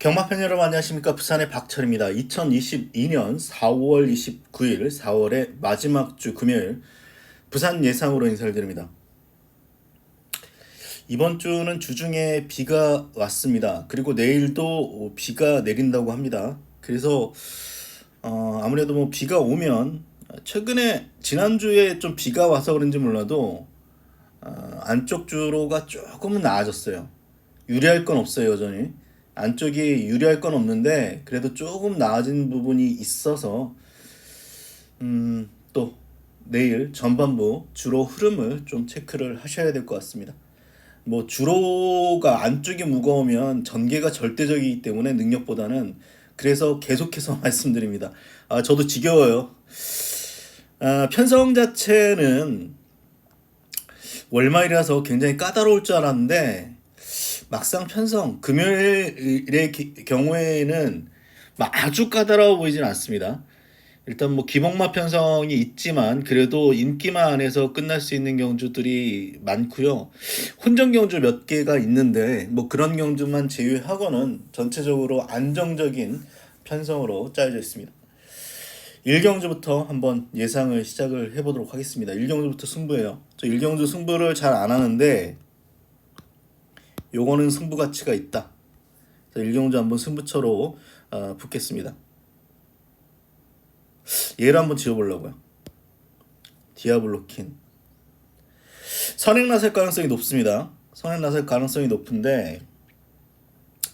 경마팬 여러분 안녕하십니까 부산의 박철입니다. 2022년 4월 29일 4월의 마지막 주 금요일 부산 예상으로 인사를 드립니다. 이번 주는 주중에 비가 왔습니다. 그리고 내일도 비가 내린다고 합니다. 그래서 어, 아무래도 뭐 비가 오면 최근에 지난주에 좀 비가 와서 그런지 몰라도 어, 안쪽 주로가 조금은 나아졌어요. 유리할 건 없어요 여전히. 안쪽이 유리할 건 없는데 그래도 조금 나아진 부분이 있어서 음, 또 내일 전반부 주로 흐름을 좀 체크를 하셔야 될 것 같습니다. 뭐 주로가 안쪽이 무거우면 전개가 절대적이기 때문에 능력보다는 그래서 계속해서 말씀드립니다. 아 저도 지겨워요. 아, 편성 자체는 월말이라서 굉장히 까다로울 줄 알았는데 막상 편성 금요일의 기- 경우에는 막 아주 까다로워 보이진 않습니다. 일단 뭐 기복마 편성이 있지만 그래도 인기만 안에서 끝날 수 있는 경주들이 많고요. 혼전 경주 몇 개가 있는데 뭐 그런 경주만 제외하고는 전체적으로 안정적인 편성으로 짜여져 있습니다. 1경주부터 한번 예상을 시작을 해보도록 하겠습니다. 1경주부터 승부예요. 저 1경주 승부를 잘 안 하는데 요거는 승부 가치가 있다. 그래서 일경주 한번 승부처로 어, 붙겠습니다. 얘를 한번 지어보려고요. 디아블로킨. 선행 나설 가능성이 높습니다. 선행 나설 가능성이 높은데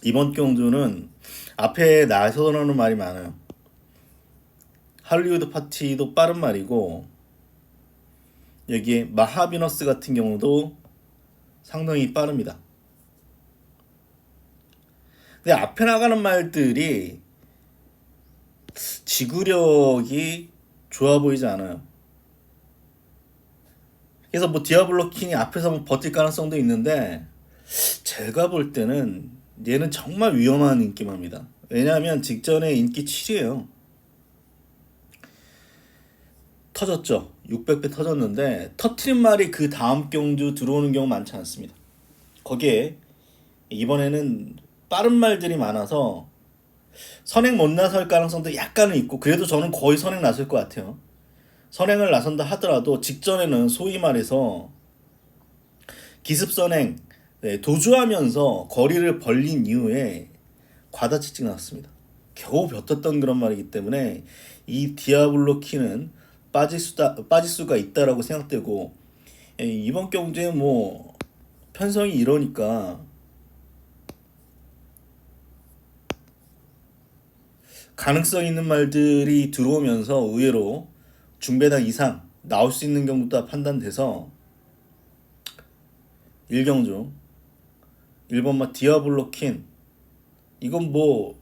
이번 경주는 앞에 나서라는 말이 많아요. 할리우드 파티도 빠른 말이고 여기에 마하비너스 같은 경우도 상당히 빠릅니다. 근데 앞에 나가는 말들이 지구력이 좋아 보이지 않아요. 그래서 뭐 디아블로 킹이 앞에서 뭐 버틸 가능성도 있는데 제가 볼 때는 얘는 정말 위험한 인기마입니다. 왜냐하면 직전에 인기 7이에요. 터졌죠. 600배 터졌는데 터트린 말이 그 다음 경주 들어오는 경우 많지 않습니다. 거기에 이번에는 빠른 말들이 많아서 선행 못 나설 가능성도 약간은 있고 그래도 저는 거의 선행 나설 것 같아요. 선행을 나선다 하더라도 직전에는 소위 말해서 기습 선행 네, 도주하면서 거리를 벌린 이후에 과다 직진 나왔습니다. 겨우 버텼던 그런 말이기 때문에 이 디아블로 키는 빠질 수다 빠질 수가 있다라고 생각되고 예, 이번 경주에 뭐 편성이 이러니까. 가능성 있는 말들이 들어오면서 의외로 중배당 이상 나올 수 있는 경우도 판단돼서 1경주 1번마 디아블로 킨 이건 뭐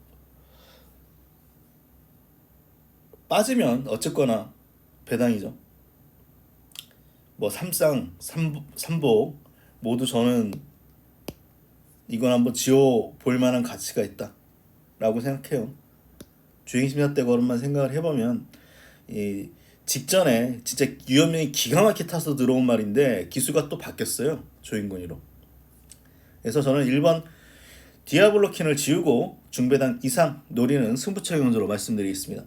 빠지면 어쨌거나 배당이죠. 뭐 삼상 삼 삼복 모두 저는 이건 한번 지어 볼 만한 가치가 있다 라고 생각해요. 주행 심사 때 걸음만 생각을 해보면 이 직전에 진짜 유현명이 기가 막히게 타서 들어온 말인데 기수가 또 바뀌었어요 조인군이로. 그래서 저는 1번 디아블로킨을 지우고 중배당 이상 노리는 승부처 경주로 말씀드리겠습니다.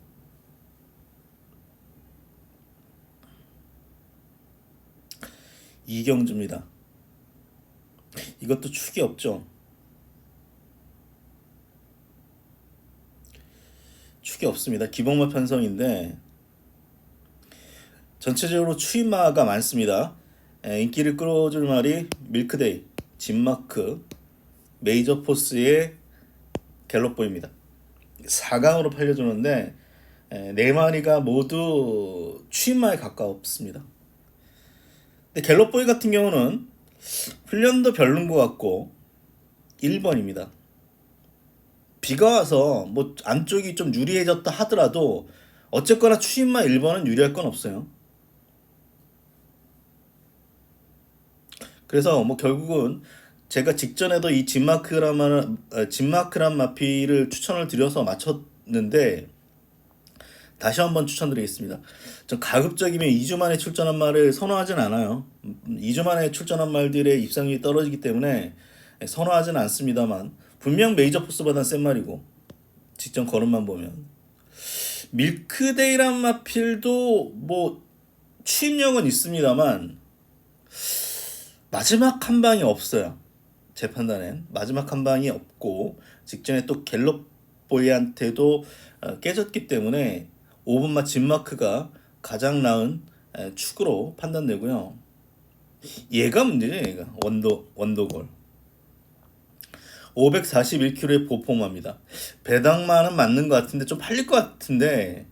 이경주입니다. 이것도 축이 없죠. 축이 없습니다. 기복마 편성인데 전체적으로 추임마가 많습니다. 에, 인기를 끌어줄 말이 밀크데이, 진마크, 메이저 포스의 갤럽보입니다. 4강으로 팔려주는데 에, 네 마리가 모두 추임마에 가까웠습니다. 갤럽보이 같은 경우는 훈련도 별론 것 같고 1번입니다. 비가 와서 뭐 안쪽이 좀 유리해졌다 하더라도 어쨌거나 추임마 1번은 유리할 건 없어요. 그래서 뭐 결국은 제가 직전에도 이 진마크라만 진마크란 마피를 추천을 드려서 맞췄는데 다시 한번 추천드리겠습니다. 전 가급적이면 2주 만에 출전한 말을 선호하진 않아요. 음, 2주 만에 출전한 말들의 입상률이 떨어지기 때문에 선호하진 않습니다만 분명 메이저 포스보단 센 말이고 직전 걸음만 보면 밀크데이란 마필도 뭐 추임력은 있습니다만 마지막 한 방이 없어요. 제 판단엔 마지막 한 방이 없고 직전에 또 갤럽 보이한테도 어, 깨졌기 때문에 5분마 진마크가 가장 나은 에, 축으로 판단되고요. 얘가 문제죠, 얘가 원도 원도골. 541kg의 보포마입니다. 배당만은 맞는 것 같은데 좀 팔릴 것 같은데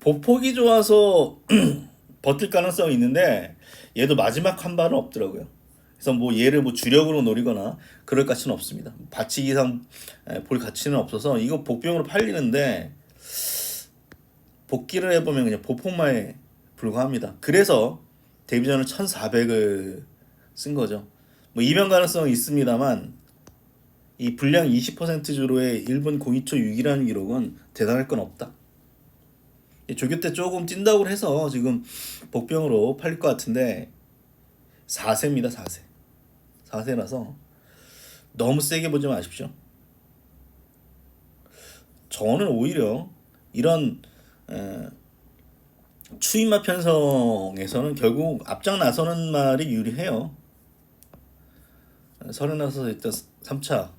보폭이 좋아서 버틸 가능성이 있는데 얘도 마지막 한 발은 없더라고요. 그래서 뭐 얘를 뭐 주력으로 노리거나 그럴 가치는 없습니다. 바치 이상 에, 볼 가치는 없어서 이거 복병으로 팔리는데 복귀를 해보면 그냥 보폭마에 불과합니다. 그래서 데뷔전을 1,400을 쓴 거죠. 뭐 이변 가능성은 있습니다만 이 분량 20% 주로의 1분 02초 6이라는 기록은 대단할 건 없다. 이 조교 때 조금 찐다고 해서 지금 복병으로 팔릴 것 같은데 4세입니다 4세 4세라서 너무 세게 보지 마십시오. 저는 오히려 이런 에, 추임마 편성에서는 결국 앞장 나서는 말이 유리해요. 선행 나서서 일단 3차.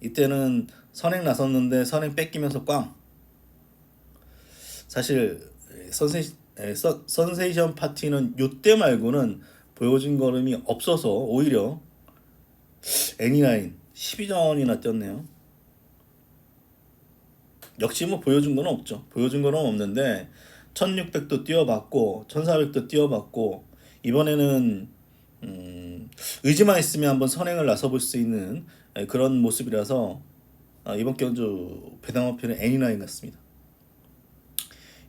이때는 선행 나섰는데 선행 뺏기면서 꽝. 사실 선세 선세이션 파티는 요때 말고는 보여준 걸음이 없어서 오히려 애니라인 12전이나 뛰었네요. 역시 뭐 보여준 건 없죠. 보여준 거는 없는데 1600도 뛰어봤고 1400도 뛰어봤고 이번에는 음, 의지만 있으면 한번 선행을 나서볼 수 있는 에, 그런 모습이라서 아, 이번 경주 배당어표는 애니라인 같습니다.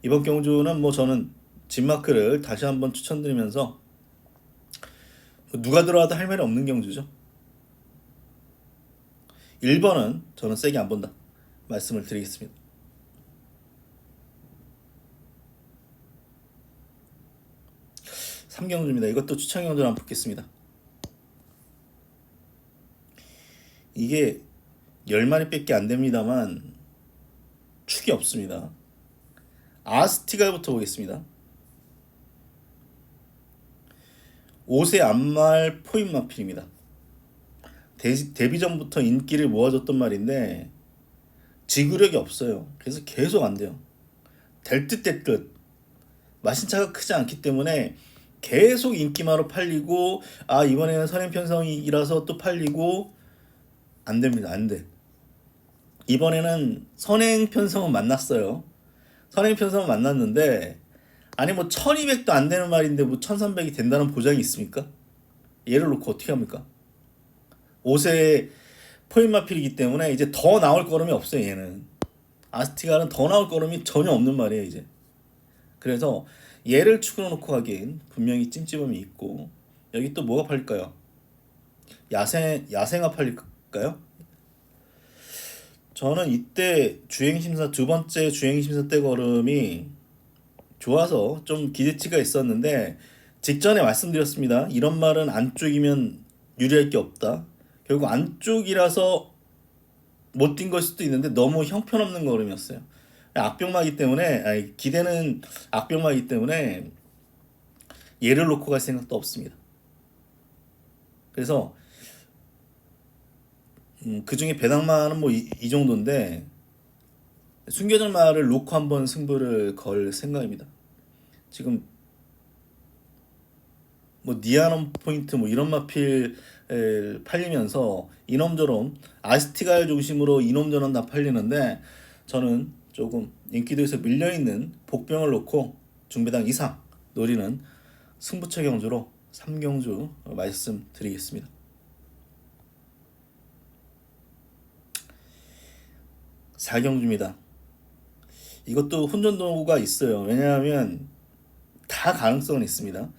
이번 경주는 뭐 저는 진마크를 다시 한번 추천드리면서 뭐 누가 들어와도 할 말이 없는 경주죠. 1번은 저는 세게 안 본다. 말씀을 드리겠습니다. 삼경주입니다 이것도 추천 경주를 한번 붙겠습니다. 이게 10마리밖에 안 됩니다만 축이 없습니다. 아스티갈부터 보겠습니다. 5세 안말 포인마필입니다. 데 뷔 전부터 인기를 모아줬던 말인데 지구력이 없어요. 그래서 계속 안 돼요. 될 듯 될 듯. 마신차가 크지 않기 때문에 계속 인기마로 팔리고 아 이번에는 선행 편성이라서 또 팔리고 안 됩니다. 안 돼. 이번에는 선행 편성은 만났어요. 선행 편성은 만났는데 아니 뭐 1200도 안 되는 말인데 뭐 1300이 된다는 보장이 있습니까? 얘를 놓고 어떻게 합니까? 5세 포인마필이기 때문에 이제 더 나올 거름이 없어요 얘는 아스티갈은 더 나올 거름이 전혀 없는 말이에요 이제 그래서 얘를 축으로 놓고 하기엔 분명히 찜찜함이 있고 여기 또 뭐가 팔릴까요? 야생 야생화 팔릴까요? 저는 이때 주행심사 두 번째 주행심사 때 걸음이 좋아서 좀 기대치가 있었는데 직전에 말씀드렸습니다. 이런 말은 안쪽이면 유리할 게 없다. 결국 안쪽이라서 못 뛴 걸 수도 있는데 너무 형편없는 걸음이었어요. 악병마기 때문에 아니, 기대는 악병마기 때문에 얘를 놓고 갈 생각도 없습니다. 그래서 음, 그 중에 배당마는 뭐이 정도인데 숨겨진 말을 놓고 한번 승부를 걸 생각입니다. 지금 뭐 니아넘 포인트 뭐 이런 마필 에, 팔리면서 이놈저놈 아스티갈 중심으로 이놈저놈 다 팔리는데 저는 조금 인기도에서 밀려있는 복병을 놓고 중배당 이상 노리는 승부처 경주로 3경주 말씀드리겠습니다. 사경주입니다. 이것도 혼전 도구가 있어요. 왜냐하면 다 가능성은 있습니다.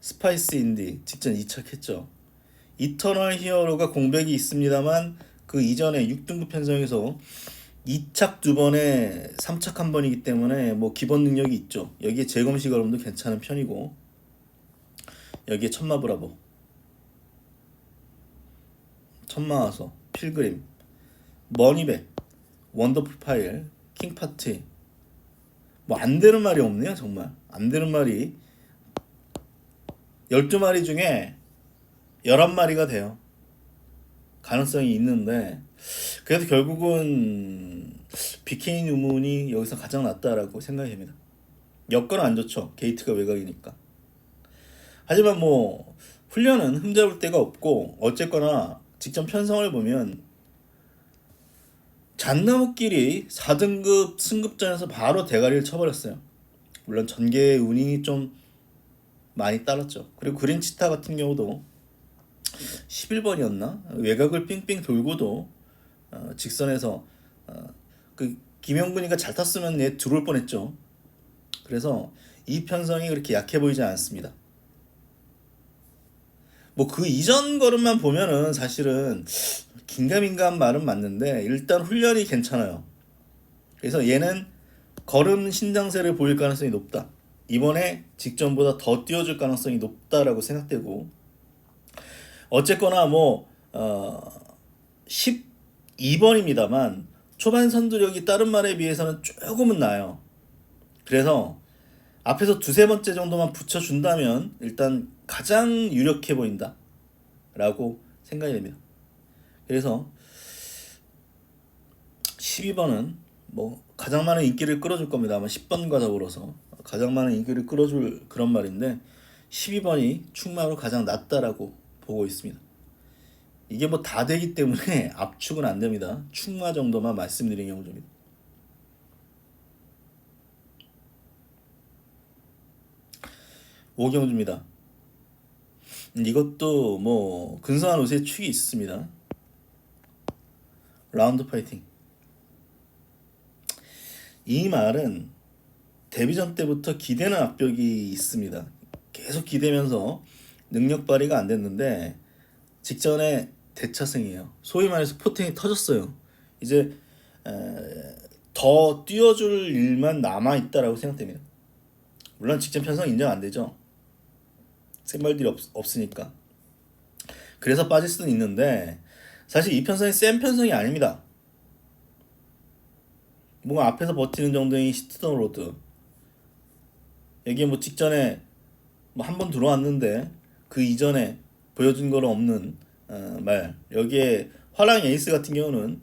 스파이스 인디 직전 2착했죠. 이터널 히어로가 공백이 있습니다만 그 이전에 6등급 편성에서 2착 두 번에 3착 한 번이기 때문에 뭐 기본 능력이 있죠. 여기에 재검식 얼음도 괜찮은 편이고 여기에 천마 브라보 천마 와서 필그림 머니백 원더풀 파일 킹파티 뭐 안 되는 말이 없네요 정말 안 되는 말이 12마리 중에 11마리가 돼요 가능성이 있는데 그래도 결국은 비케인 유문이 여기서 가장 낫다라고 생각이 됩니다. 여건은 안 좋죠. 게이트가 외곽이니까. 하지만 뭐 훈련은 흠잡을 데가 없고 어쨌거나 직전 편성을 보면 잣나무끼리 4등급 승급전에서 바로 대가리를 쳐버렸어요. 물론 전개의 운이 좀 많이 따랐죠. 그리고 그린치타 같은 경우도 11번이었나? 외곽을 삥삥 돌고도 어, 직선에서 어, 그 김영근이가 잘 탔으면 얘 들어올 뻔했죠. 그래서 이 편성이 그렇게 약해 보이지 않습니다. 뭐 그 이전 걸음만 보면은 사실은 긴가민가한 말은 맞는데 일단 훈련이 괜찮아요. 그래서 얘는 걸음 신장세를 보일 가능성이 높다. 이번에 직전보다 더 뛰어줄 가능성이 높다라고 생각되고 어쨌거나 뭐 어, 12번입니다만 초반 선두력이 다른 말에 비해서는 조금은 나아요. 그래서 앞에서 두세 번째 정도만 붙여준다면 일단 가장 유력해 보인다. 라고 생각이 됩니다. 그래서 12번은 뭐 가장 많은 인기를 끌어줄 겁니다. 아마 10번과 더불어서 가장 많은 인기를 끌어줄 그런 말인데 12번이 충마로 가장 낫다라고 보고 있습니다. 이게 뭐 다 되기 때문에 압축은 안 됩니다. 충마 정도만 말씀드린 경우입니다. 오경주입니다. 이것도 뭐 근사한 옷에 축이 있습니다. 라운드 파이팅. 이 말은 데뷔전 때부터 기대는 압력이 있습니다. 계속 기대면서 능력 발휘가 안 됐는데 직전에 대차승이에요. 소위 말해서 포텐이 터졌어요. 이제 에, 더 뛰어줄 일만 남아 있다라고 생각됩니다. 물론 직전 편성 인정 안 되죠. 센발들이 없, 없으니까. 그래서 빠질 수는 있는데 사실 이 편성이 센 편성이 아닙니다. 뭔가 앞에서 버티는 정도의 시트던 로드. 여기에 뭐 직전에 뭐 한 번 들어왔는데 그 이전에 보여준 거는 없는 어, 말. 여기에 화랑 에이스 같은 경우는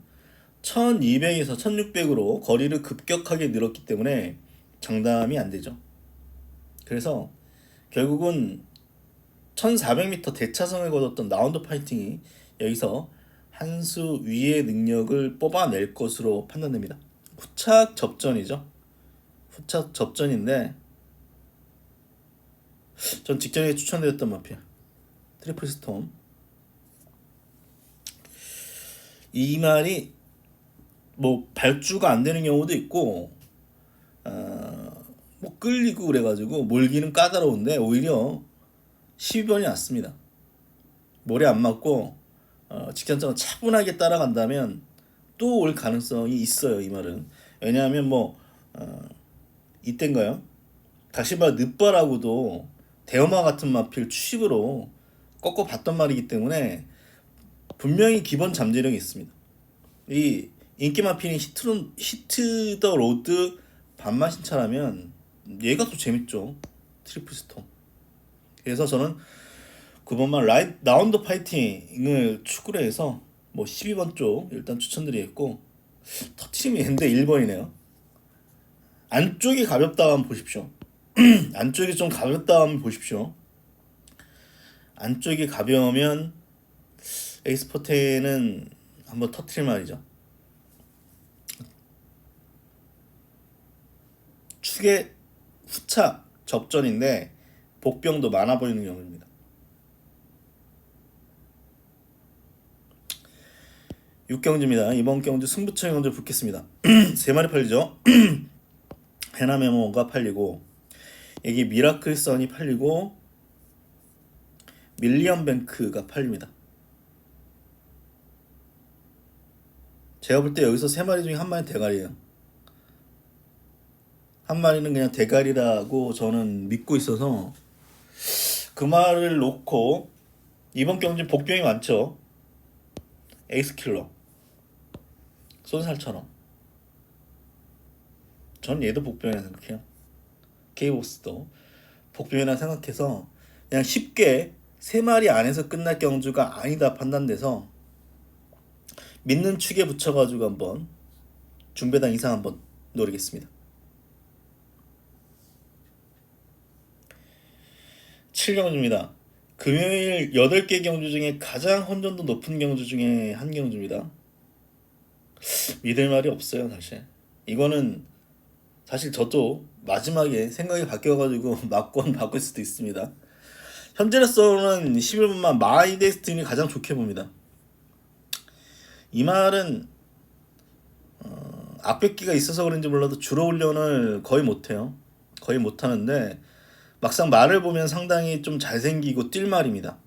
1200에서 1600으로 거리를 급격하게 늘었기 때문에 장담이 안 되죠. 그래서 결국은 1400m 대차선을 거뒀던 라운드 파이팅이 여기서 한 수 위의 능력을 뽑아낼 것으로 판단됩니다. 후착 접전이죠. 후착 접전인데 전 직전에 추천드렸던 마피아 트리플 스톰 이 말이 뭐 발주가 안 되는 경우도 있고 어, 뭐 끌리고 그래가지고 몰기는 까다로운데 오히려 12번이 낫습니다. 모래 안 맞고 어, 직전적으로 차분하게 따라간다면 또 올 가능성이 있어요 이 말은 왜냐하면 뭐 어, 이땐가요? 다시 말 늦바라고도 대엄마 같은 마필 추식으로 꺾어 봤던 말이기 때문에 분명히 기본 잠재력이 있습니다. 이 인기 마필인 히트 히트 더 로드 반만 신차라면 얘가 더 재밌죠. 트리플 스톰. 그래서 저는 9번만 라이 라운드 파이팅을 추구를 해서 뭐 12번 쪽 일단 추천드리겠고 터트림이 했는데 1번이네요. 안쪽이 가볍다 하면 보십시오. 안쪽이 좀 가볍다 하면 보십시오. 안쪽이 가벼우면 에이스포테는 한번 터트릴 말이죠. 축의 후착 접전인데 복병도 많아 보이는 경우입니다. 6경주입니다. 이번 경주 승부처 경주 붙겠습니다. 세 마리 팔리죠. 해나메모가 팔리고 여기 미라클 선이 팔리고 밀리언 뱅크가 팔립니다. 제가 볼 때 여기서 세 마리 중에 한 마리 대가리예요. 한 마리는 그냥 대가리라고 저는 믿고 있어서 그 말을 놓고 이번 경기 복병이 많죠. 에이스 킬러, 쏜살처럼. 전 얘도 복병이라 생각해요. 케이보스도 복병이라 생각해서 그냥 쉽게 세 마리 안에서 끝날 경주가 아니다 판단돼서 믿는 축에 붙여가지고 한번 중배당 이상 한번 노리겠습니다. 7경주입니다. 금요일 8개 경주 중에 가장 혼전도 높은 경주 중에 한 경주입니다. 믿을 말이 없어요, 사실. 이거는 사실 저도 마지막에 생각이 바뀌어가지고 막권 바꿀 수도 있습니다. 현재로서는 11분만 마이 데스티니 가장 좋게 봅니다. 이 말은 어, 앞백기가 있어서 그런지 몰라도 주로 훈련을 거의 못해요. 거의 못하는데 막상 말을 보면 상당히 좀 잘생기고 뛸 말입니다.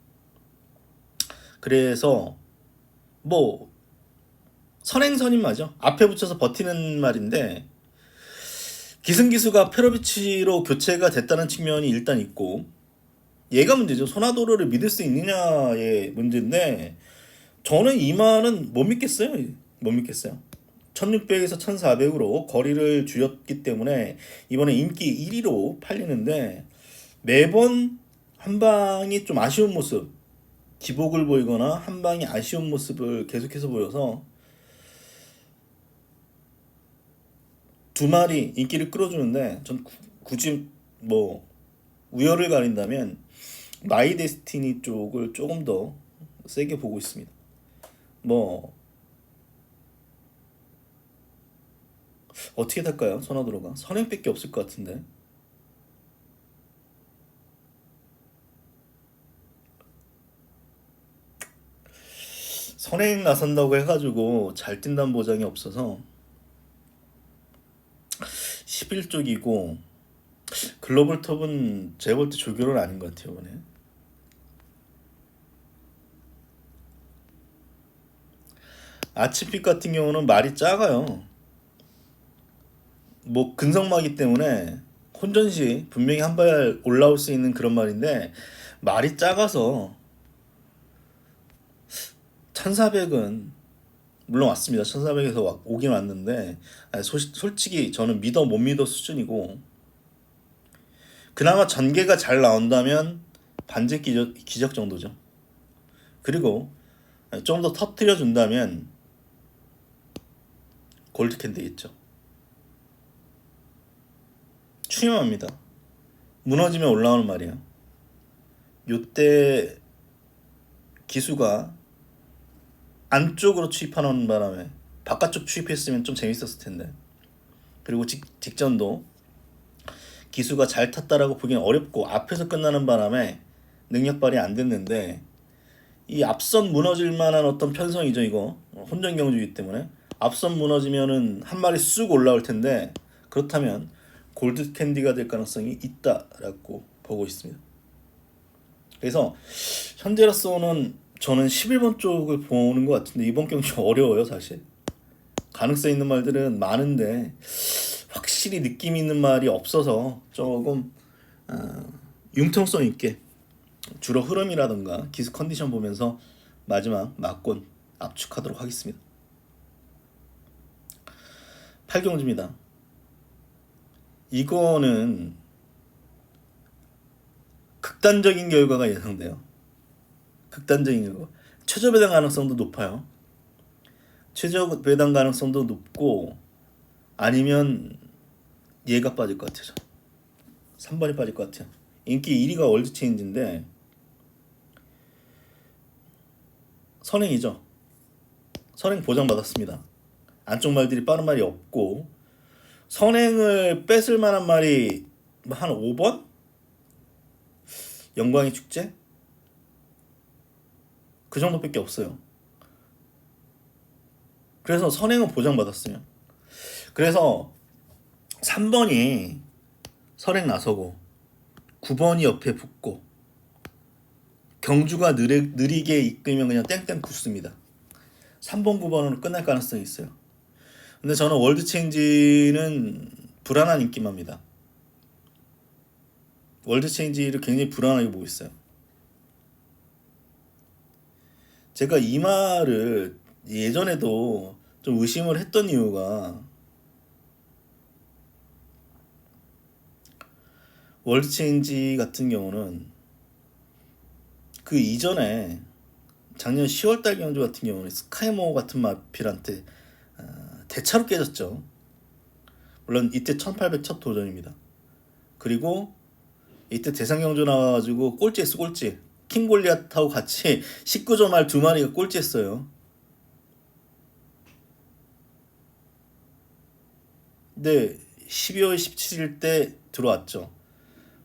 그래서 뭐 선행선인 말이죠. 앞에 붙여서 버티는 말인데 기승기수가 페로비치로 교체가 됐다는 측면이 일단 있고 얘가 문제죠. 소나도르를 믿을 수 있느냐의 문제인데 저는 이 말은 못 믿겠어요. 못 믿겠어요. 1600에서 1400으로 거리를 줄였기 때문에 이번에 인기 1위로 팔리는데 매번 한 방이 좀 아쉬운 모습 기복을 보이거나 한 방이 아쉬운 모습을 계속해서 보여서 두 마리 인기를 끌어주는데 전 구- 굳이 뭐 우열을 가린다면 마이 데스티니 쪽을 조금 더 세게 보고 있습니다. 뭐 어떻게 탈까요? 선화도로가 선행밖에 없을 것 같은데 선행 나선다고 해가지고 잘 뛴다는 보장이 없어서 11쪽이고 글로벌 톱은 제가 볼 때 조교는 아닌 것 같아요 이번에. 아치픽 같은 경우는 말이 작아요. 뭐 근성마기 때문에 혼전 시 분명히 한 발 올라올 수 있는 그런 말인데 말이 작아서 1400은 물론 왔습니다. 1400에서 오긴 왔는데 아니, 소, 솔직히 저는 믿어 못 믿어 수준이고 그나마 전개가 잘 나온다면 반제 기적, 기적 정도죠. 그리고 좀 더 터트려 준다면 골드캔 되겠죠. 추임합니다. 무너지면 올라오는 말이야. 요때 기수가 안쪽으로 추입하는 바람에 바깥쪽 추입했으면 좀 재밌었을 텐데. 그리고 직, 직전도 기수가 잘 탔다라고 보기는 어렵고 앞에서 끝나는 바람에 능력 발휘 안 됐는데 이 앞선 무너질 만한 어떤 편성이죠 이거 혼전 경주이기 때문에 앞선 무너지면은 한 마리 쑥 올라올 텐데 그렇다면 골드 캔디가 될 가능성이 있다라고 보고 있습니다. 그래서 현재로서는 저는 11번 쪽을 보는 것 같은데 이번 경기 어려워요 사실. 가능성 있는 말들은 많은데 확실히 느낌 있는 말이 없어서 조금 어, 융통성 있게 주로 흐름이라던가 기스 컨디션 보면서 마지막 막권 압축하도록 하겠습니다. 8경주입니다. 이거는 극단적인 결과가 예상돼요. 극단적인 결과. 최저 배당 가능성도 높아요. 최저 배당 가능성도 높고 아니면 얘가 빠질 것 같아요. 3번이 빠질 것 같아요. 인기 1위가 월드 체인지인데 선행이죠. 선행 보장받았습니다. 안쪽 말들이 빠른 말이 없고 선행을 뺏을 만한 말이 한 5번? 영광의 축제? 그 정도밖에 없어요. 그래서 선행은 보장받았어요. 그래서 3번이 선행 나서고 9번이 옆에 붙고 경주가 느리, 느리게 이끌면 그냥 땡땡 붙습니다. 3번 9번으로 끝날 가능성이 있어요. 근데 저는 월드 체인지는 불안한 인기마입니다. 월드 체인지를 굉장히 불안하게 보고 있어요. 제가 이 말을 예전에도 좀 의심을 했던 이유가 월드 체인지 같은 경우는 그 이전에 작년 10월달 경주 같은 경우는 스카이모 같은 마필한테 어, 대차로 깨졌죠. 물론 이때 1800 첫 도전입니다. 그리고 이때 대상 경주 나와가지고 꼴찌 했어 꼴찌. 킹골리앗하고 같이 19점 말두 마리가 꼴찌했어요. 근데 12월 17일 때 들어왔죠.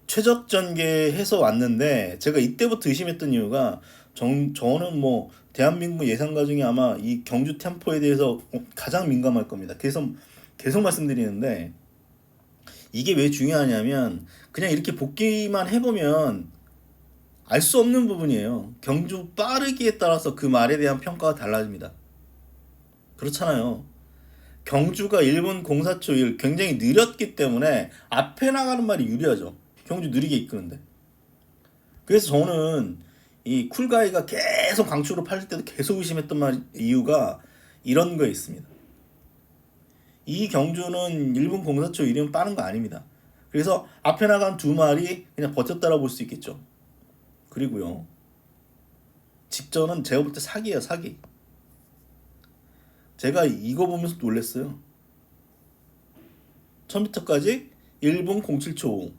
최적 전개해서 왔는데 제가 이때부터 의심했던 이유가 정, 저는 뭐 대한민국 예상가 중에 아마 이 경주 템포에 대해서 가장 민감할 겁니다. 그래서 계속 말씀드리는데 이게 왜 중요하냐면 그냥 이렇게 복기만 해보면 알 수 없는 부분이에요. 경주 빠르기에 따라서 그 말에 대한 평가가 달라집니다. 그렇잖아요. 경주가 1분 04초 1 굉장히 느렸기 때문에 앞에 나가는 말이 유리하죠. 경주 느리게 이끄는데. 그래서 저는 이 쿨가이가 계속 강추로 팔릴 때도 계속 의심했던 말 이유가 이런 거에 있습니다. 이 경주는 1분 04초 1이면 빠른 거 아닙니다. 그래서 앞에 나간 두 마리 그냥 버텼다라고 볼수 있겠죠. 그리고요. 직전은 제가 볼 때 사기예요, 사기. 제가 이거 보면서 놀랐어요. 1000m까지 1분 07초 5.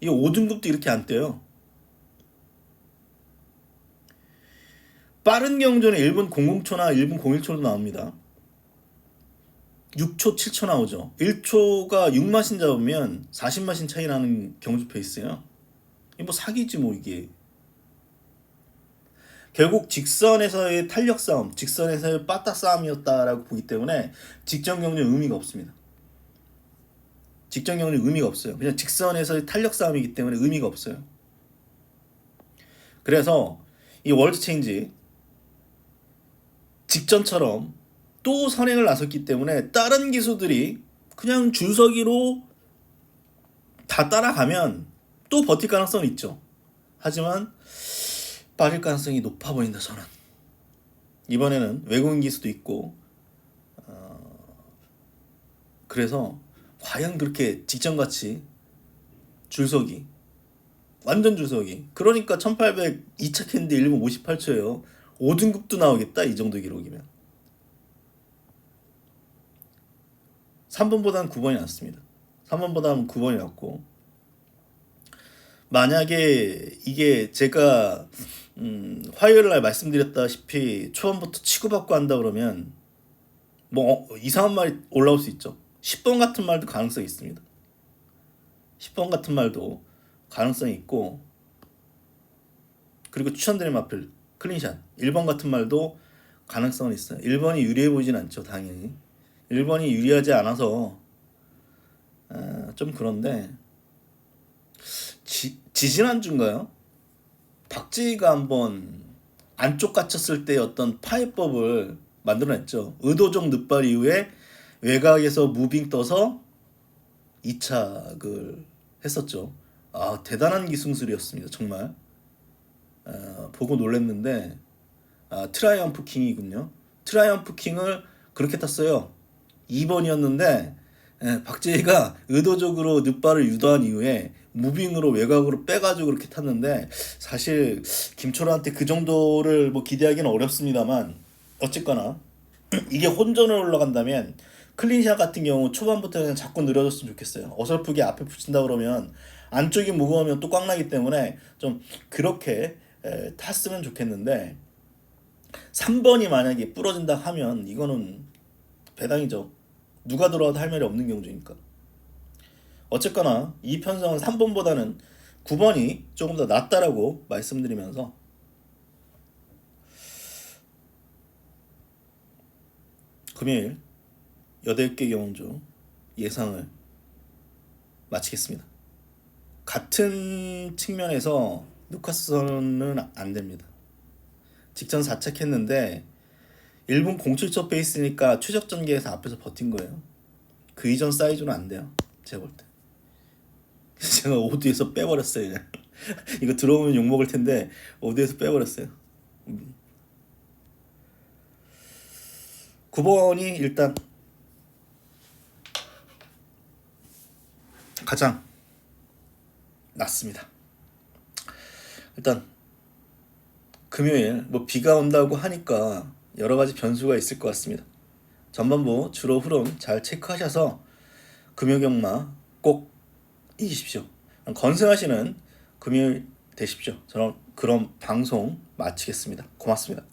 이 5등급도 이렇게 안 떼요. 빠른 경주는 1분 00초나 1분 01초도 나옵니다. 6초, 7초 나오죠. 1초가 6마신 잡으면 40마신 차이 나는 경주 페이스예요. 이게 뭐 사기지 뭐 이게. 결국 직선에서의 탄력 싸움, 직선에서의 빠따 싸움이었다라고 보기 때문에 직전 경주는 의미가 없습니다. 직전 경주는 의미가 없어요. 그냥 직선에서의 탄력 싸움이기 때문에 의미가 없어요. 그래서 이 월드 체인지 직전처럼 또 선행을 나섰기 때문에 다른 기수들이 그냥 줄서기로 다 따라가면 또 버틸 가능성은 있죠. 하지만 빠질 가능성이 높아 보인다 저는. 이번에는 외국인 기수도 있고 어, 그래서 과연 그렇게 직전같이 줄서기 완전 줄서기 그러니까 1800 2차 캔디 1분 58초예요. 5등급도 나오겠다 이 정도 기록이면. 3번보다는 9번이 낫습니다. 3번보다는 9번이 낫고. 만약에 이게 제가 음, 화요일 날 말씀드렸다시피 초반부터 치고받고 한다 그러면 뭐 어, 이상한 말이 올라올 수 있죠. 10번 같은 말도 가능성이 있습니다. 10번 같은 말도 가능성이 있고 그리고 추천드린 마필 클린샷 1번 같은 말도 가능성은 있어요. 1번이 유리해 보이진 않죠, 당연히. 1번이 유리하지 않아서 아, 좀 그런데 지, 지지난주인가요? 박지희가 한번 안쪽 갇혔을 때 어떤 파해법을 만들어냈죠. 의도적 늑발 이후에 외곽에서 무빙 떠서 이착을 했었죠. 아 대단한 기술이었습니다. 정말 아, 보고 놀랐는데 아, 트라이언프 킹이군요. 트라이언프 킹을 그렇게 탔어요. 2번이었는데 예, 박재희가 의도적으로 늑발을 유도한 이후에 무빙으로 외곽으로 빼가지고 그렇게 탔는데 사실 김초라한테 그 정도를 뭐 기대하기는 어렵습니다만 어쨌거나 이게 혼전을 올라간다면 클린샷 같은 경우 초반부터 그냥 자꾸 느려졌으면 좋겠어요. 어설프게 앞에 붙인다 그러면 안쪽이 무거우면 또 꽉 나기 때문에 좀 그렇게 에, 탔으면 좋겠는데 3번이 만약에 부러진다 하면 이거는 배당이죠. 누가 들어와도 할 말이 없는 경주니까. 어쨌거나 이 편성은 3번보다는 9번이 조금 더 낫다라고 말씀드리면서 금요일 8개 경주 예상을 마치겠습니다. 같은 측면에서 루카스선은 안 됩니다. 직전 4착 했는데 1분 07초 페이스니까 최적 전개에서 앞에서 버틴 거예요. 그 이전 사이즈는 안 돼요. 제가 볼 때. 그래서 제가 오드에서 빼버렸어요. 그냥. 이거 들어오면 욕 먹을 텐데 오드에서 빼버렸어요. 9번이 일단 가장 낫습니다. 일단 금요일 뭐 비가 온다고 하니까 여러 가지 변수가 있을 것 같습니다. 전반부 주로 흐름 잘 체크하셔서 금요 경마 꼭 이기십시오. 건승하시는 금요일 되십시오. 저는 그럼 방송 마치겠습니다. 고맙습니다.